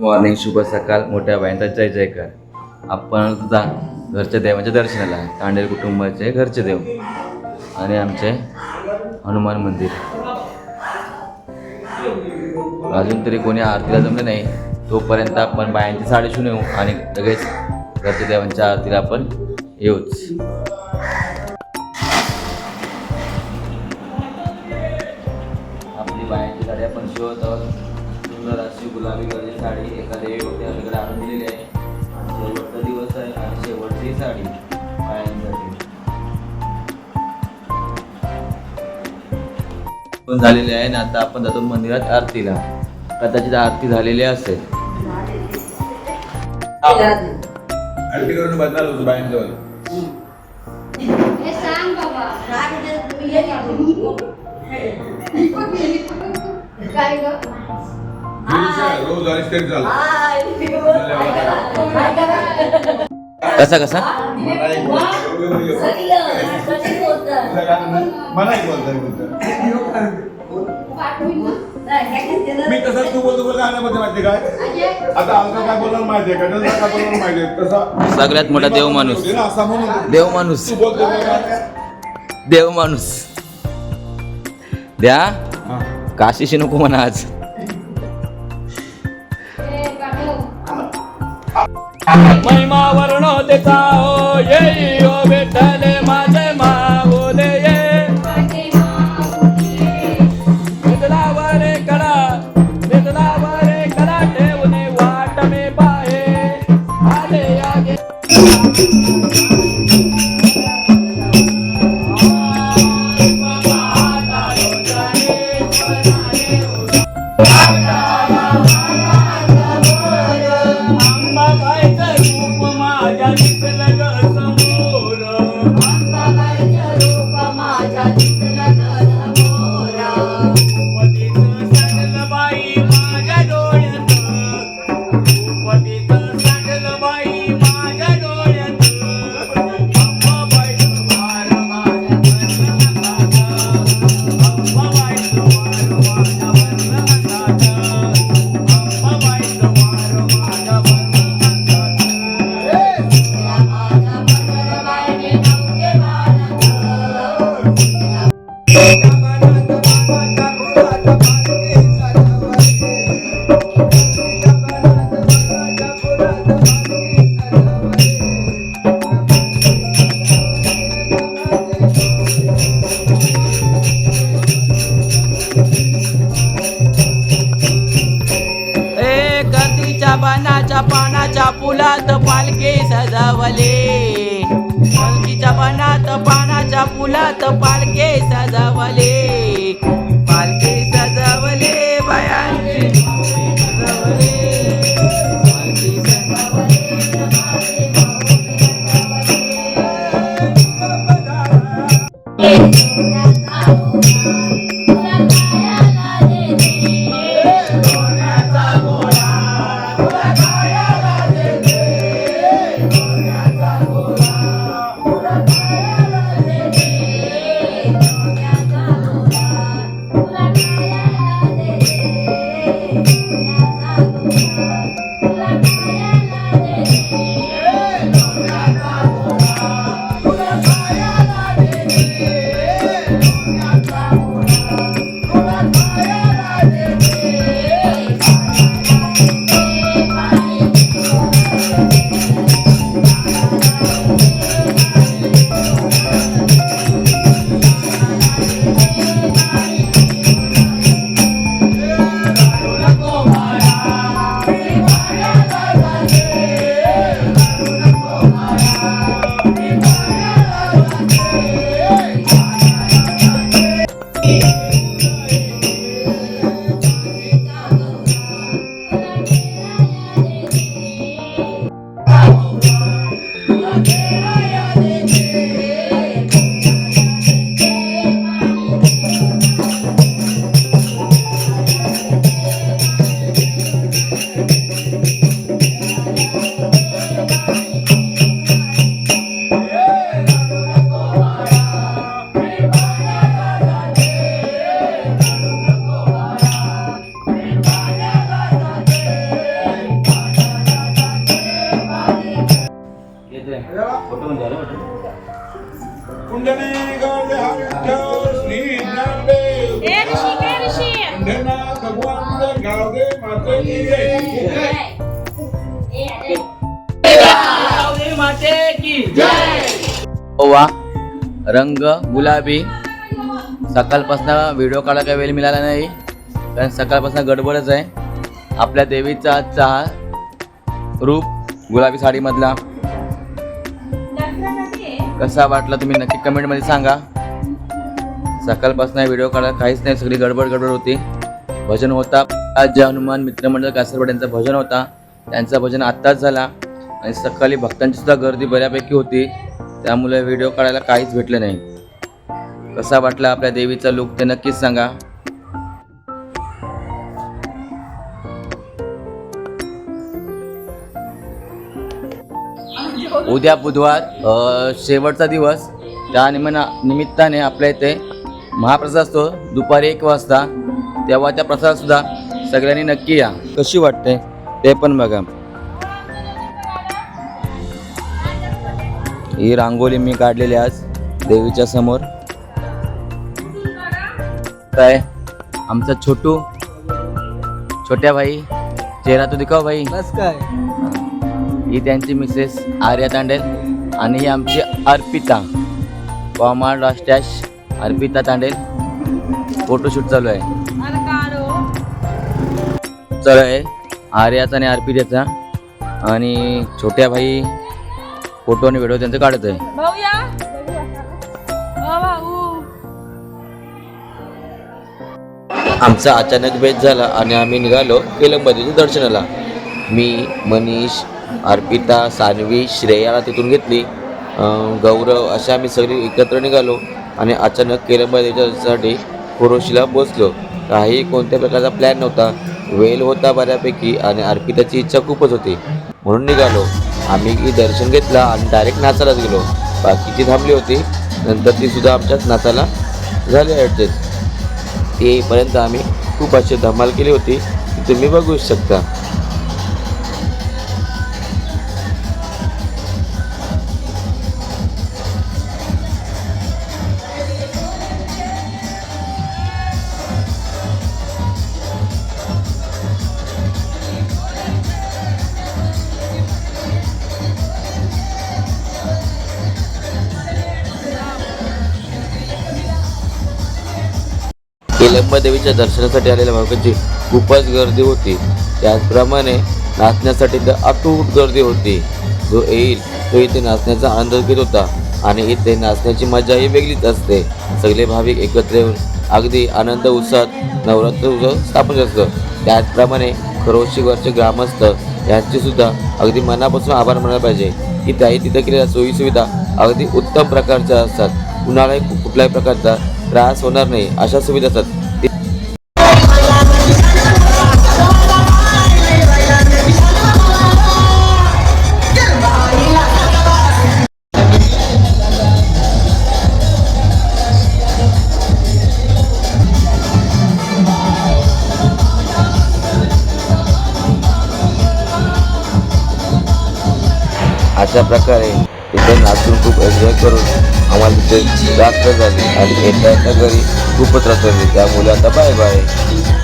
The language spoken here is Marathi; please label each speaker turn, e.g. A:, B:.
A: मॉर्निंग शुभ सकाळ मोठ्या बायांचा जय जयकार. आपण जा घरच्या देवाच्या दर्शनाला तांडेल कुटुंबाचे घरचे देव आणि आमचे हनुमान मंदिर. अजून तरी कोणी आरतीला जमले नाही तोपर्यंत आपण बायांची साडी शिवून येऊ आणि लगेच घरच्या देवांच्या आरतीला आपण येऊच. गुलाबी कलरची साडी एका देवीवरती आपल्याकडे आणून दिलेली आहे. आणि शेवटचा दिवस आहे आणि शेवटची साडी बायांसाठी पण झालेली आहे आणि आता आपण जातो मंदिरात आरतीला. कदाचित आरती झालेली असेल.
B: आरती करून बदलाल होतो बायांजवळ.
C: हे सांग बाबा. काय ग?
B: रोज
A: कसा कसा?
B: बोलता बोलता मी तसंच तू बोलतो बोल गाण्यामध्ये माहिती काय? आता आमचा काय बोलणार माहिती आहे का काय बोलणार माहिती आहे तसा
A: सगळ्यात मोठा देव माणूस.
B: असा म्हणून.
A: देव माणूस.
B: तू बोलतो बोल.
A: देव माणूस. द्या. काशीशी नको म्हणा आज.
D: महिमा वर्ण देखाओ ये ओ विठ्ठल माझे माऊले
E: पानाच्या फुलात पालखे सजावले. पालखीच्या पानात पानाच्या फुलात पालखे सजावले.
A: ओवा रंग गुलाबी. सकाळपासून व्हिडिओ काढा काही वेळ मिळाला नाही. कारण सकाळपासून गडबडच आहे. आपल्या देवीचा चहा रूप गुलाबी साडीमधला. कसा वाटला तुम्ही नक्की कमेंटमध्ये सांगा. सकाळपासून व्हिडिओ काढायला काहीच नाही सगळी गडबड गडबड होती. भजन होता. आज जे हनुमान मित्रमंडळ कासरवाड यांचा भजन होता. त्यांचं भजन आत्ताच झाला. आणि सकाळी भक्तांची सुद्धा गर्दी बऱ्यापैकी होती. त्यामुळे व्हिडिओ काढायला काहीच भेटलं नाही. कसा वाटला आपल्या देवीचा लुक ते नक्कीच सांगा. उद्या बुधवार शेवटचा दिवस. त्या निमना निमित्ताने आपल्या इथे महाप्रसाद असतो दुपारी एक वाजता तेव्हा त्या प्रसादसुद्धा सगळ्यांनी नक्की या. कशी वाटते? ते पण बघा. ही रांगोळी मी काढलेली आज देवीच्या समोर. काय आमचा छोटू छोट्या भाई चेहरा तो दिखाव भाई.
E: बस काय?
A: ही त्यांची मिसेस आर्या तांडेल आणि ही आमची Arpita. Common dash Arpita Tandel. Photoshoot चालू आहे. चालू आहे. आर्याचा आणि अर्पिताचा. आणि छोट्या भाई फोटो आणि व्हिडिओ त्यांचं काढत आहे. आमचा अचानक बेत झाला आणि आम्ही निघालो केलंबदीच्या दर्शनाला. मी मनीष अर्पिता सानवी श्रेयाला तिथून घेतली. गौरव अशा आम्ही सगळी एकत्र निघालो आणि अचानक केलंबदीच्या दर्शनासाठी खोरोशीला पोचलो काही कोणत्या प्रकारचा प्लॅन नव्हता. वेल होता बऱ्यापैकी आणि अर्पिताची इच्छा खूपच होती. म्हणून निघालो. आम्ही दर्शन घेतला आणि डायरेक्ट नाचायलाच गेलो. बाकीची थांबली होती. नंतर ती सुद्धा आमच्याच नाचायला झाली ॲडजस्ट तेपर्यंत आम्ही खूप अशी धमाल केली होती ती तुम्ही बघू शकता. देवीच्या दर्शनासाठी आलेल्या भाविकांची खूपच गर्दी होती. त्याचप्रमाणे नाचण्यासाठी तर अतूट गर्दी होती. जो येईल तो इथे नाचण्याचा आनंद घेत होता आणि इथे नाचण्याची मजा ही वेगळीच असते. सगळे भाविक एकत्र येऊन अगदी आनंद उत्साहात नवरात्र उत्सव स्थापन असतं. त्याचप्रमाणे खरोशीवरचे ग्रामस्थ यांचे सुद्धा अगदी मनापासून आभार मानायला पाहिजे की त्याही तिथं केलेल्या सोयीसुविधा अगदी उत्तम प्रकारच्या असतात. कुणालाही कुठल्याही प्रकारचा त्रास होणार नाही. अशा सुविधा असतात. अशा प्रकारे इथे नाचून खूप एन्जॉय करून आम्हाला तिथे जास्त झाली आणि येता येता घरी खूपच झाली त्यामुळे आता बाय बाय